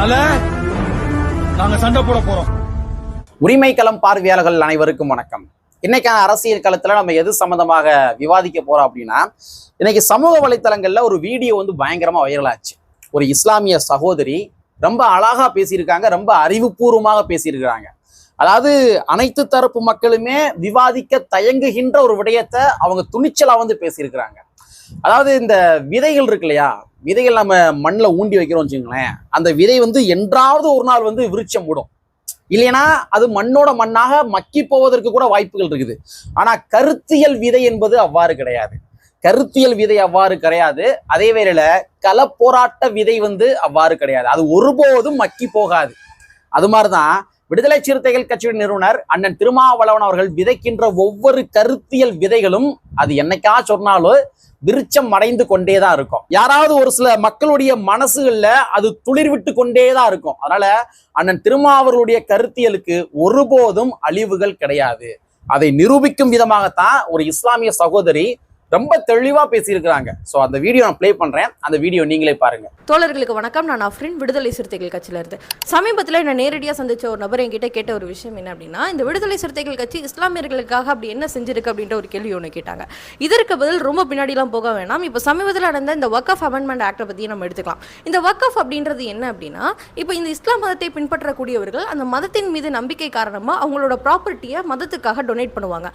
அதனால நாங்க சண்டை போட போறோம். உரிமை களம் பார்வையாளர்கள் அனைவருக்கும் வணக்கம். இன்னைக்கான அரசியல் களத்துல நம்ம எது சம்பந்தமாக விவாதிக்க போறோம் அப்படின்னா இன்னைக்கு சமூக வலைத்தளங்கள்ல ஒரு வீடியோ வந்து பயங்கரமா வைரல் ஆச்சு. ஒரு இஸ்லாமிய சகோதரி ரொம்ப அழகா பேசியிருக்காங்க ரொம்ப அறிவுபூர்வமாக பேசியிருக்கிறாங்க. அதாவது அனைத்து தரப்பு மக்களுமே விவாதிக்க தயங்குகின்ற ஒரு விடயத்தை அவங்க துணிச்சலா வந்து பேசியிருக்கிறாங்க. அதாவது இந்த விதைகள் இருக்கு இல்லையா? விதைகள் நம்ம மண்ணில் ஊண்டி வைக்கிறோம் வச்சுங்களேன் அந்த விதை வந்து என்றாவது ஒரு நாள் வந்து விருட்சம் விடும் இல்லைன்னா அது மண்ணோட மண்ணாக மக்கி போவதற்கு கூட வாய்ப்புகள் இருக்குது. ஆனால் கருத்தியல் விதை என்பது அவ்வாறு கிடையாது. கருத்தியல் விதை அவ்வாறு கிடையாது. அதே வேளையில களப்போராட்ட விதை வந்து அவ்வாறு கிடையாது. அது ஒருபோதும் மக்கி போகாது. அது மாதிரிதான் விடுதலை சிறுத்தைகள் கட்சியின் நிறுவனர் அண்ணன் திருமாவளவன் அவர்கள் விதைக்கின்ற ஒவ்வொரு கருத்தியல் விதைகளும் அது என்னைக்கா சொன்னாலும் விருச்சம் அடைந்து கொண்டே தான் இருக்கும். யாராவது ஒரு சில மக்களுடைய மனசுகள்ல அது துளிர்விட்டு கொண்டே தான் இருக்கும். அதனால அண்ணன் திருமாவர்களுடைய கருத்தியலுக்கு ஒருபோதும் அழிவுகள் கிடையாது. அதை நிரூபிக்கும் விதமாகத்தான் ஒரு இஸ்லாமிய சகோதரி ரொம்ப தெளிவா பேசியிருக்கிறாங்க. ஸோ அந்த வீடியோ நான் ப்ளே பண்றேன். அந்த வீடியோ நீங்களே பாருங்க. தோழர்களுக்கு வணக்கம். நான் அஃப்ரின் விடுதலை சிறுத்தைகள் கட்சியில இருந்து சமீபத்தில் நான் நேரடியாக சந்திச்ச ஒரு நபர் என்கிட்ட கேட்ட ஒரு விஷயம் என்ன அப்படின்னா இந்த விடுதலை சிறுத்தைகள் கட்சி இஸ்லாமியர்களுக்காக அப்படி என்ன செஞ்சிருக்கு அப்படின்ற ஒரு கேள்வி ஒன்று கேட்டாங்க. இதற்கு பதில் ரொம்ப பின்னாடிலாம் போக வேணாம். இப்போ சமீபத்தில் நடந்த இந்த ஒர்க் ஆஃப் அமெண்ட்மெண்ட் ஆக்டை பற்றி நம்ம எடுத்துக்கலாம். இந்த ஒர்க் ஆஃப் அப்படின்றது என்ன அப்படின்னா இப்போ இந்த இஸ்லாம் மதத்தை பின்பற்றக்கூடியவர்கள் அந்த மதத்தின் மீது நம்பிக்கை காரணமாக அவங்களோட ப்ராப்பர்ட்டியை மதத்துக்காக டொனேட் பண்ணுவாங்க.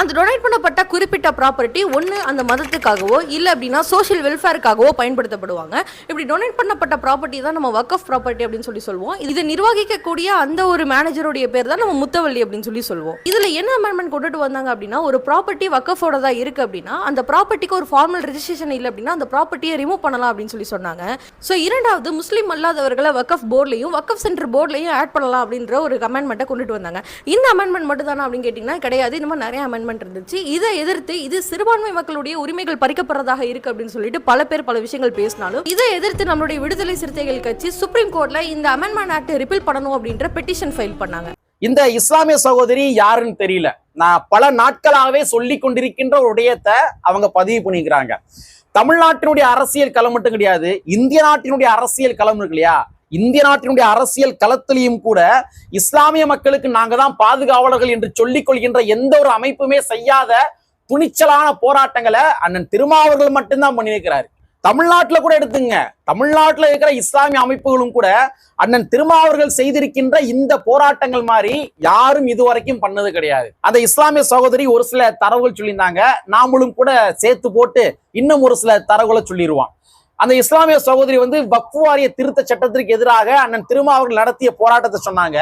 அந்த டொனேட் பண்ணப்பட்ட குறிப்பிட்ட ப்ராப்பர்ட்டி ஒன்று அந்த மதத்துக்காகவோ இல்லை அப்படின்னா சோஷியல் வெல்ஃபேருக்காகவோ பயன்படுத்தப்படுவாங்க. இப்படி டொனேட் பண்ணப்பட்ட ப்ராப்பர்ட்டி தான் நம்ம ஒர்க் ஆஃப் ப்ராப்பர்ட்டி அப்படின்னு சொல்லி சொல்லுவோம். இதை நிர்வகிக்கக்கூடிய அந்த ஒரு மேனேஜருடைய பேர் தான் நம்ம முத்தவள்ளி அப்படின்னு சொல்லி சொல்லுவோம். இதில் என்ன அமெண்ட்மெண்ட் கொண்டுட்டு வந்தாங்க அப்படின்னா ஒரு ப்ராப்பர்ட்டி வக்கஃபோட தான் இருக்கு அப்படின்னா அந்த ப்ராப்பர்ட்டிக்கு ஒரு ஃபார்மல் ரெஜிஸ்ட்ரேஷன் இல்லை அப்படின்னா அந்த ப்ராப்பர்ட்டியை ரிமூவ் பண்ணலாம் அப்படின்னு சொல்லி சொன்னாங்க. ஸோ இரண்டாவது முஸ்லீம் அல்லாதவர்களை வக்கஃப் போர்ட்லையும் வக்கஃப் சென்டர் போர்ட்லையும் ஆட் பண்ணலாம் அப்படின்ற ஒரு அமெண்ட்மெண்ட்டை கொண்டுட்டு வந்தாங்க. இந்த அமெண்ட்மெண்ட் மட்டும் தானே அப்படின்னு கேட்டிங்கன்னா கிடையாது. இந்த மாதிரி நிறைய அமெண்ட்மெண்ட் இருந்துச்சு. இதை எதிர்த்து இது சிறுபான்மை மக்களுடைய உரிமைகள் பறிக்கப்படுறதாக இருக்கு அப்படின்னு சொல்லிட்டு பல பேர் பல விஷயங்கள் பேசினாலும் இதை எதிர்த்து நம்மளுடைய விடுதலை சிறுத்தைகள் கட்சி சுப்ரீம் கோர்ட்ல இந்த அமெண்ட்மெண்ட் ஆக்ட் ரிப்பீல் பண்ணணும் அப்படின்ற பெட்டிஷன் ஃபைல் பண்ணாங்க. இந்த இஸ்லாமிய சகோதரி யாருன்னு தெரியல. நான் பல நாட்களாகவே சொல்லி கொண்டிருக்கின்ற ஒரு விடயத்தை அவங்க பதிவு பண்ணிக்கிறாங்க. தமிழ்நாட்டினுடைய அரசியல் களம் மட்டும் கிடையாது இந்திய நாட்டினுடைய அரசியல் களம் இருக்கு இல்லையா? இந்திய நாட்டினுடைய அரசியல் களத்திலையும் கூட இஸ்லாமிய மக்களுக்கு நாங்க தான் பாதுகாவலர்கள் என்று சொல்லிக் கொள்கின்ற எந்த ஒரு அமைப்புமே செய்யாத துணிச்சலான போராட்டங்களை அண்ணன் திருமாவர்கள் மட்டும்தான் பண்ணியிருக்கிறாரு தமிழ்நாட்டில் கூட எடுத்துங்க. தமிழ்நாட்டில் இருக்கிற இஸ்லாமிய அமைப்புகளும் கூட அண்ணன் திருமாவர்கள் செய்திருக்கின்ற இந்த போராட்டங்கள் மாதிரி யாரும் இதுவரைக்கும் பண்ணது கிடையாது. அந்த இஸ்லாமிய சகோதரி ஒரு சில தரவுகள் சொல்லியிருந்தாங்க. நாமளும் கூட சேர்த்து போட்டு இன்னும் ஒரு சில தரவுகளை சொல்லிடுவான் அந்த இஸ்லாமிய சகோதரி வந்து வக்ஃபு வாரிய திருத்த சட்டத்திற்கு எதிராக அண்ணன் திருமாவர்கள் நடத்திய போராட்டத்தை சொன்னாங்க.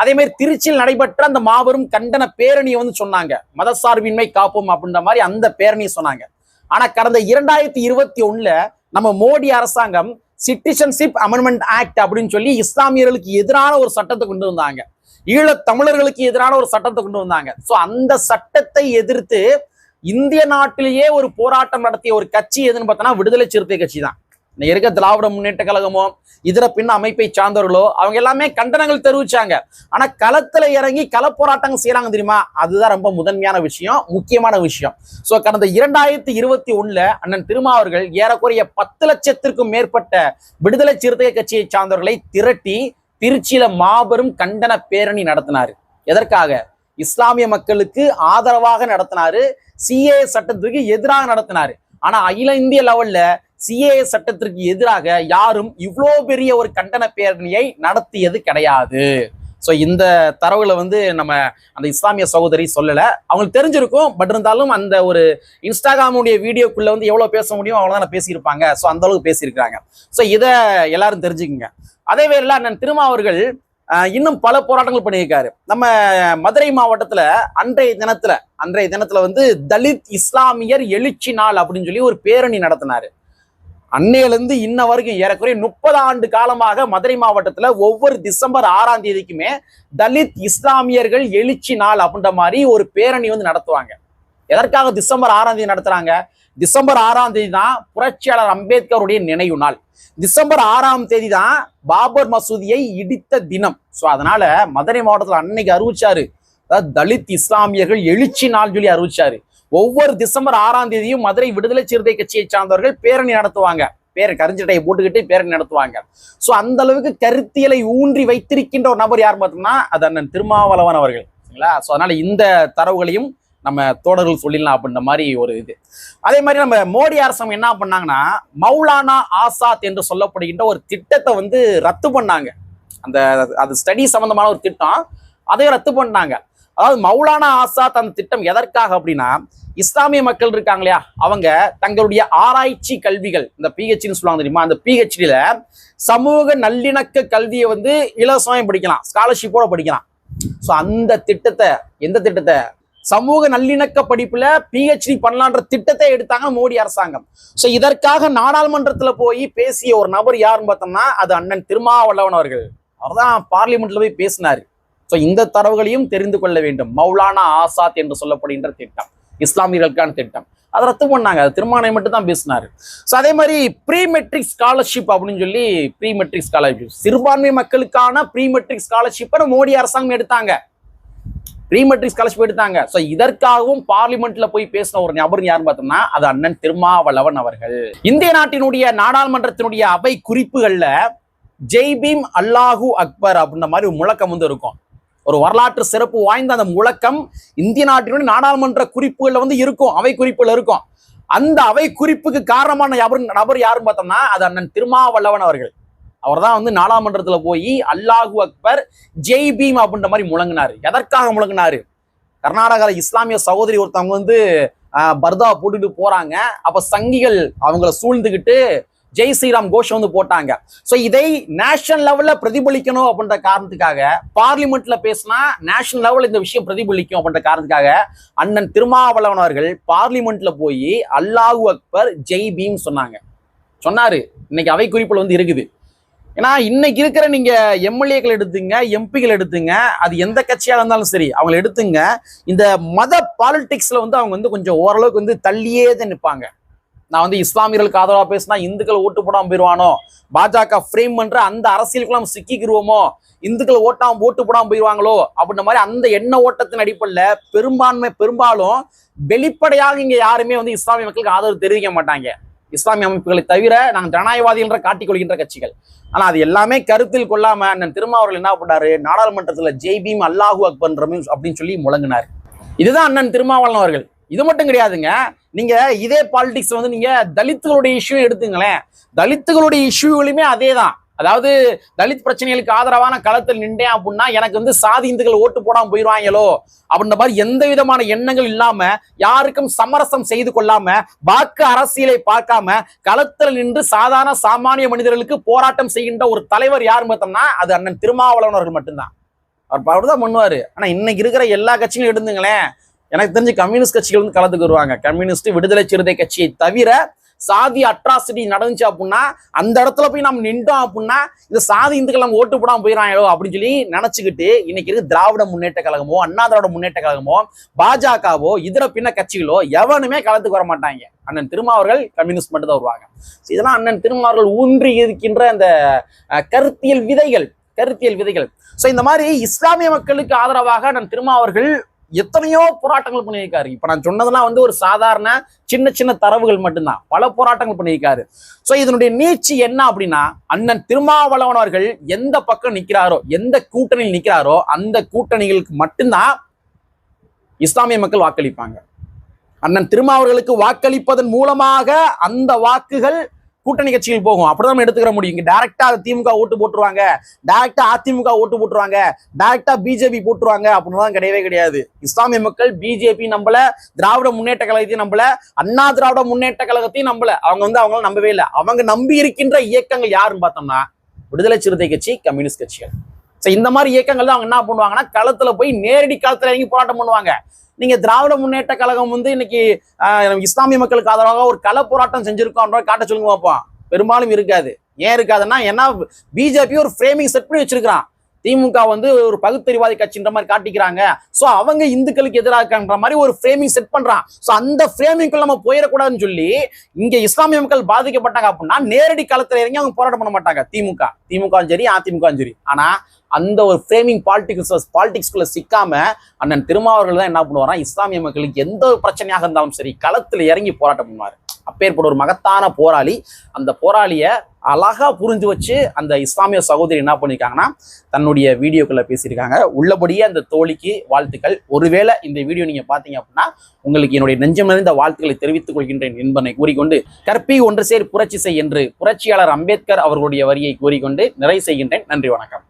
அதே மாதிரி திருச்சியில் நடைபெற்ற அந்த மாபெரும் கண்டன பேரணியை வந்து சொன்னாங்க. மதசார்பின்மை காப்போம் அப்படின்ற மாதிரி அந்த பேரணியை சொன்னாங்க. ஆனா கடந்த இரண்டாயிரத்தி இருபத்தி ஒண்ணுல நம்ம மோடி அரசாங்கம் சிட்டிசன்ஷிப் அமெண்ட்மெண்ட் ஆக்ட் அப்படின்னு சொல்லி இஸ்லாமியர்களுக்கு எதிரான ஒரு சட்டத்தை கொண்டு வந்தாங்க. ஈழத் தமிழர்களுக்கு எதிரான ஒரு சட்டத்தை கொண்டு வந்தாங்க. சோ அந்த சட்டத்தை எதிர்த்து இந்திய நாட்டிலேயே ஒரு போராட்டம் நடத்திய ஒரு கட்சி எதுன்னு பார்த்தோன்னா விடுதலை சிறுத்தை கட்சி தான் இன்னைக்கு இருக்க திராவிட முன்னேற்ற கழகமோ இதர பின் அமைப்பை சார்ந்தவர்களோ அவங்க எல்லாமே கண்டனங்கள் தெரிவிச்சாங்க. ஆனா களத்துல இறங்கி களப்போராட்டங்கள் செய்யறாங்க தெரியுமா? அதுதான் ரொம்ப முதன்மையான விஷயம் முக்கியமான விஷயம். சோ கடந்த இரண்டாயிரத்தி இருபத்தி ஒண்ணுல அண்ணன் திருமாவர்கள் ஏறக்குறைய பத்து லட்சத்திற்கும் மேற்பட்ட விடுதலை சிறுத்தை கட்சியை சார்ந்தவர்களை திரட்டி திருச்சியில மாபெரும் கண்டன பேரணி நடத்தினாரு. எதற்காக? இஸ்லாமிய மக்களுக்கு ஆதரவாக நடத்தினாரு. சிஏ சட்டத்துக்கு எதிராக நடத்தினாரு. ஆனா அகில இந்திய லெவல்ல சிஏ சட்டத்திற்கு எதிராக யாரும் இவ்வளோ பெரிய ஒரு கண்டன பேரணியை நடத்தியது கிடையாது. ஸோ இந்த தரவுகளை வந்து நம்ம அந்த இஸ்லாமிய சகோதரி சொல்லலை. அவங்களுக்கு தெரிஞ்சிருக்கும் பட் இருந்தாலும் அந்த ஒரு இன்ஸ்டாகிராமுடைய வீடியோக்குள்ளே வந்து எவ்வளோ பேச முடியும் அவ்வளவுதான் பேசியிருப்பாங்க. ஸோ அந்த அளவுக்கு பேசியிருக்காங்க ஸோ இதை எல்லாரும் தெரிஞ்சுக்குங்க. அதே வேளையில் அண்ணன் திருமாவர்கள் இன்னும் பல போராட்டங்கள் பண்ணியிருக்காரு. நம்ம மதுரை மாவட்டத்தில் அன்றைய தினத்தில் அன்றைய தினத்தில் வந்து தலித் இஸ்லாமியர் எழுச்சி நாள் அப்படின்னு சொல்லி ஒரு பேரணி நடத்தினாரு. அன்னையிலேருந்து இன்ன வரைக்கும் ஏறக்குறைய முப்பது ஆண்டு காலமாக மதுரை மாவட்டத்தில் ஒவ்வொரு டிசம்பர் ஆறாம் தேதிக்குமே தலித் இஸ்லாமியர்கள் எழுச்சி நாள் அப்படின்ற மாதிரி ஒரு பேரணி வந்து நடத்துவாங்க. எதற்காக டிசம்பர் ஆறாம் தேதி நடத்துறாங்க? டிசம்பர் ஆறாம் தேதி தான் புரட்சியாளர் அம்பேத்கருடைய நினைவு நாள். டிசம்பர் ஆறாம் தேதி தான் பாபர் மசூதியை இடித்த தினம். ஸோ அதனால மதுரை மாவட்டத்தில் அன்னைக்கு அறிவிச்சாரு. அதாவது தலித் இஸ்லாமியர்கள் எழுச்சி நாள் சொல்லி அறிவிச்சாரு. ஒவ்வொரு டிசம்பர் ஆறாம் தேதியும் மதுரை விடுதலை சிறுத்தை கட்சியை சார்ந்தவர்கள் பேரணி நடத்துவாங்க. பேர் கரிஞ்சட்டையை போட்டுக்கிட்டு பேரணி நடத்துவாங்க. ஸோ அந்த அளவுக்கு கருத்தியலை ஊன்றி வைத்திருக்கின்ற ஒரு நபர் யார் பார்த்தோம்னா அது அண்ணன் திருமாவளவன் அவர்கள். சரிங்களா? ஸோ அதனால இந்த தரவுகளையும் நம்ம தோழர்கள் சொல்லிடலாம் அப்படின்ற மாதிரி ஒரு இது. அதே மாதிரி நம்ம மோடி அரசாங்கம் என்ன பண்ணாங்கன்னா மௌலானா ஆசாத் என்று சொல்லப்படுகின்ற ஒரு திட்டத்தை வந்து ரத்து பண்ணாங்க. அந்த அது ஸ்டடி சம்பந்தமான ஒரு திட்டம். அதையும் ரத்து பண்ணாங்க அதாவது மௌலானா ஆசாத் அந்த திட்டம் எதற்காக அப்படின்னா இஸ்லாமிய மக்கள் இருக்காங்க இல்லையா? அவங்க தங்களுடைய ஆராய்ச்சி கல்விகள் இந்த பிஹெச்டின்னு சொல்லுவாங்க தெரியுமா? அந்த பிஹெச்டியில சமூக நல்லிணக்க கல்வியை வந்து இலவசமாக படிக்கலாம் ஸ்காலர்ஷிப்போட படிக்கலாம். ஸோ அந்த திட்டத்தை எந்த திட்டத்தை? சமூக நல்லிணக்க படிப்புல பிஹெச்டி பண்ணலான்ற திட்டத்தை எடுத்தாங்க மோடி அரசாங்கம். ஸோ இதற்காக நாடாளுமன்றத்துல போய் பேசிய ஒரு நபர் யாருன்னு பார்த்தோம்னா அது அண்ணன் திருமாவளவன் அவர்கள். அவர்தான் பார்லிமெண்ட்ல போய் பேசினாரு. ஸோ இந்த தரவுகளையும் தெரிந்து கொள்ள வேண்டும். மௌலானா ஆசாத் என்று சொல்லப்படுகின்ற திட்டம். இஸ்லாமியர்களுக்கான திட்டம். அதை ரத்து பண்ணாங்க. அது திருமணம் மட்டும் தான் பேசினாரு. ஸோ அதே மாதிரி ப்ரீ மெட்ரிக் ஸ்காலர்ஷிப் அப்படின்னு சொல்லி ப்ரீ மெட்ரிக் ஸ்காலர்ஷிப் சிறுபான்மை மக்களுக்கான ப்ரீ மெட்ரிக் ஸ்காலர்ஷிப்பை மோடி அரசாங்கம் எடுத்தாங்க. ப்ரீ மெட்ரிக் ஸ்காலர்ஷிப் எடுத்தாங்க. ஸோ இதற்காகவும் பார்லிமெண்ட்ல போய் பேசின ஒரு நபர் யாருன்னு பார்த்தோம்னா அது அண்ணன் திருமாவளவன் அவர்கள். இந்திய நாட்டினுடைய நாடாளுமன்றத்தினுடைய அவை குறிப்புகளில் ஜெய் பீம் அல்லாஹூ அக்பர் அப்படின்ற மாதிரி ஒரு முழக்கம் வந்து இருக்கும். ஒரு வரலாற்று சிறப்பு வாய்ந்த அந்த முழக்கம் இந்திய நாட்டினுடைய நாடாளுமன்ற குறிப்புகளில் வந்து இருக்கும். அவை குறிப்புகள் இருக்கும். அந்த அவை குறிப்புக்கு காரணமான நபர் நபர் யாருன்னு பார்த்தோம்னா அது அண்ணன் திருமாவளவன் அவர்கள். அவர் தான் வந்து நாடாளுமன்றத்தில் போய் அல்லாஹூ அக்பர் ஜெய் பீம் அப்படின்ற மாதிரி முழங்கினார். எதற்காக முழங்கினாரு? கர்நாடகாவில் இஸ்லாமிய சகோதரி ஒருத்தவங்க வந்து பர்தா போட்டுட்டு போறாங்க. அப்ப சங்கிகள் அவங்கள சூழ்ந்துக்கிட்டு ஜெய் ஸ்ரீராம் கோஷம் வந்து போட்டாங்க. ஸோ இதை நேஷனல் லெவலில் பிரதிபலிக்கணும் அப்படின்ற காரணத்துக்காக பார்லிமெண்ட்ல பேசினா நேஷனல் லெவலில் இந்த விஷயம் பிரதிபலிக்கும் அப்படின்ற காரணத்துக்காக அண்ணன் திருமாவளவன் அவர்கள் பார்லிமெண்ட்ல போய் அல்லாஹு அக்பர் ஜெய் பீம் சொன்னாங்க. சொன்னாரு. இன்னைக்கு அவை குறிப்பில் வந்து இருக்குது. ஏன்னா இன்னைக்கு இருக்கிற நீங்க எம்எல்ஏக்கள் எடுத்துங்க எம்பிகள் எடுத்துங்க அது எந்த கட்சியாக இருந்தாலும் சரி அவங்களை எடுத்துங்க. இந்த மத பாலிடிக்ஸ்ல வந்து அவங்க வந்து கொஞ்சம் ஓரளவுக்கு வந்து தள்ளியே தான் நிற்பாங்க நான் வந்து இஸ்லாமியர்களுக்கு ஆதரவாக பேசினா இந்துக்கள் ஓட்டு போடாமல் போயிடுவானோ பாஜக ஃப்ரேம் பண்ற அந்த அரசியலுக்குள்ள நம்ம சிக்கிக்கிருவோமோ? இந்துக்கள் ஓட்டாம ஓட்டு போடாமல் போயிடுவாங்களோ அப்படின்ற மாதிரி அந்த எண்ண ஓட்டத்தின் அடிப்படையில் பெரும்பான்மை பெரும்பாலும் வெளிப்படையாக இங்கே யாருமே வந்து இஸ்லாமிய மக்களுக்கு ஆதரவு தெரிவிக்க மாட்டாங்க. இஸ்லாமிய அமைப்புகளை தவிர நாங்கள் ஜனநாயகவாதிகள் காட்டிக் கொள்கின்ற கட்சிகள். ஆனால் அது எல்லாமே கருத்தில் கொள்ளாம அண்ணன் திருமாவர்கள் என்ன பண்ணாரு? நாடாளுமன்றத்தில் ஜெய்பீம் அல்லாஹூ அக்பர் அப்படின்னு சொல்லி முழங்கினார். இதுதான் அண்ணன் திருமாவளவன் அவர்கள். இது மட்டும் கிடையாதுங்க. நீங்க இதே பாலிடிக்ஸ் வந்து நீங்க தலித்துகளுடைய இஷ்யூ எடுத்துங்களேன். தலித்துகளுடைய இஷ்யூகளுமே அதே தான் அதாவது தலித் பிரச்சனைகளுக்கு ஆதரவான களத்தில் நின்றேன் அப்படின்னா எனக்கு வந்து சாதி இந்துக்கள் ஓட்டு போடாமல் போயிடுவாங்களோ அப்படின்ற மாதிரி எந்த விதமான எண்ணங்கள் இல்லாம யாருக்கும் சமரசம் செய்து கொள்ளாம வாக்கு அரசியலை பார்க்காம களத்தில் நின்று சாதாரண சாமானிய மனிதர்களுக்கு போராட்டம் செய்கின்ற ஒரு தலைவர் யார் பார்த்தோம்னா அது அண்ணன் திருமாவளவன் அவர்கள் மட்டும்தான். அவர் அவர் தான் பண்ணுவாரு. ஆனா இன்னைக்கு இருக்கிற எல்லா கட்சிகளும் எடுத்துங்களேன். எனக்கு தெரிஞ்சு கம்யூனிஸ்ட் கட்சிகள் வந்து கலந்துக்கு வருவாங்க கம்யூனிஸ்ட் விடுதலை சிறுத்தை கட்சியை தவிர சாதி அட்ராசிட்டி நடந்துச்சு அப்படின்னா அந்த இடத்துல போய் நம்ம நின்றோம் அப்படின்னா இந்த சாதி இந்துக்கள் நம்ம ஓட்டு போடாம போயிடறாங்களோ அப்படின்னு சொல்லி நினைச்சுக்கிட்டு இன்னைக்கு இருக்கு திராவிட முன்னேற்ற கழகமோ அண்ணா திராவிட முன்னேற்ற கழகமோ பாஜகவோ இதர பின்ன கட்சிகளோ எவனுமே கலந்துக்கு வர மாட்டாங்க. அண்ணன் திருமாவர்கள் கம்யூனிஸ்ட் மட்டும் தான் வருவாங்க. இதெல்லாம் அண்ணன் திருமாவர்கள் ஊன்றி இருக்கின்ற அந்த கருத்தியல் விதைகள் கருத்தியல் விதைகள். ஸோ இந்த மாதிரி இஸ்லாமிய மக்களுக்கு ஆதரவாக நான் திருமாவர்கள் எத்தனையோ போராட்டங்கள் பண்ணியிருக்காரு. இப்ப நான் சொன்னதெல்லாம் வந்து ஒரு சாதாரண சின்ன சின்ன தரவுகள் மட்டும்தான். பல போராட்டங்கள் பண்ணியிருக்காரு. ஸோ இதனுடைய நீச்சி என்ன அப்படின்னா அண்ணன் திருமாவளவன் அவர்கள் எந்த பக்கம் நிற்கிறாரோ எந்த கூட்டணியில் நிற்கிறாரோ அந்த கூட்டணிகளுக்கு மட்டும்தான் இஸ்லாமிய மக்கள் வாக்களிப்பாங்க. அண்ணன் திருமாவர்களுக்கு வாக்களிப்பதன் மூலமாக அந்த வாக்குகள் கூட்டணி கட்சிகள் போகும். அப்படிதான் எடுத்துக்கிற முடியும். இங்க டைரக்டா திமுக ஓட்டு போட்டுருவாங்க. டைரக்டா அதிமுக ஓட்டு போட்டுருவாங்க. டைரக்டா பிஜேபி போட்டுருவாங்க. அப்படின்னு கிடையவே கிடையாது. இஸ்லாமிய மக்கள் பிஜேபி நம்பல திராவிட முன்னேற்ற கழகத்தையும் நம்பல அண்ணா திராவிட முன்னேற்ற கழகத்தையும் நம்பல. அவங்க வந்து அவங்கள நம்பவே இல்லை. அவங்க நம்பி இருக்கின்ற இயக்கங்கள் யாருன்னு பார்த்தோம்னா விடுதலை சிறுத்தை கட்சி கம்யூனிஸ்ட் கட்சிகள். இந்த மாதிரி இயக்கங்கள் தான் அவங்க என்ன பண்ணுவாங்கன்னா களத்துல போய் நேரடி களத்துல இறங்கி போராட்டம் பண்ணுவாங்க. நீங்க திராவிட முன்னேற்ற கழகம் வந்து இன்னைக்கு இஸ்லாமிய மக்களுக்கு ஆதரவாக ஒரு கள போராட்டம் செஞ்சிருக்கோம் காட்ட சொல்லுங்க பார்ப்போம் பெரும்பாலும் இருக்காது. ஏன் இருக்காதுன்னா ஏன்னா பிஜேபி ஒரு ஃப்ரேமிங் செட் பண்ணி வச்சிருக்கிறான். திமுக வந்து ஒரு பகுத்தறிவாதி கட்சின்ற மாதிரி காட்டிக்கிறாங்க. ஸோ அவங்க இந்துக்களுக்கு எதிராக இருக்கான்ற மாதிரி ஒரு ஃப்ரேமிங் செட் பண்றான். ஸோ அந்த ஃப்ரேமிங்குள்ள நம்ம போயிடக்கூடாதுன்னு சொல்லி இங்க இஸ்லாமிய மக்கள் பாதிக்கப்பட்டாங்க அப்படின்னா நேரடி களத்துல இறங்கி அவங்க போராட்டம் பண்ண மாட்டாங்க. திமுக. திமுகவும் சரி அதிமுகவும் சரி. ஆனா அந்த ஒரு ஃப்ரேமிங் பாலிட்டிக்ஸ் பாலிடிக்ஸ்குள்ள சிக்காம அண்ணன் திருமாவர்கள் தான் என்ன பண்ணுவாராம் இஸ்லாமிய மக்களுக்கு எந்த ஒரு பிரச்சனையாக இருந்தாலும் சரி களத்தில் இறங்கி போராட்டம் பண்ணுவார். அப்பேற்பட்ட ஒரு மகத்தான போராளி. அந்த போராளியை அழகா புரிஞ்சு வச்சு அந்த இஸ்லாமிய சகோதரி என்ன பண்ணியிருக்காங்கன்னா தன்னுடைய வீடியோக்குள்ளே பேசியிருக்காங்க. உள்ளபடியே அந்த தோழிக்கு வாழ்த்துக்கள். ஒருவேளை இந்த வீடியோ நீங்கள் பார்த்தீங்க அப்படின்னா உங்களுக்கு என்னுடைய நெஞ்சம் நிறைந்த வாழ்த்துக்களை தெரிவித்துக் கொள்கின்றேன் என்பனை கூறிக்கொண்டு கற்பி ஒன்று சேர் புரட்சி செய் என்று புரட்சியாளர் அம்பேத்கர் அவர்களுடைய வரியை கூறிக்கொண்டு நிறைவு செய்கின்றேன். நன்றி வணக்கம்.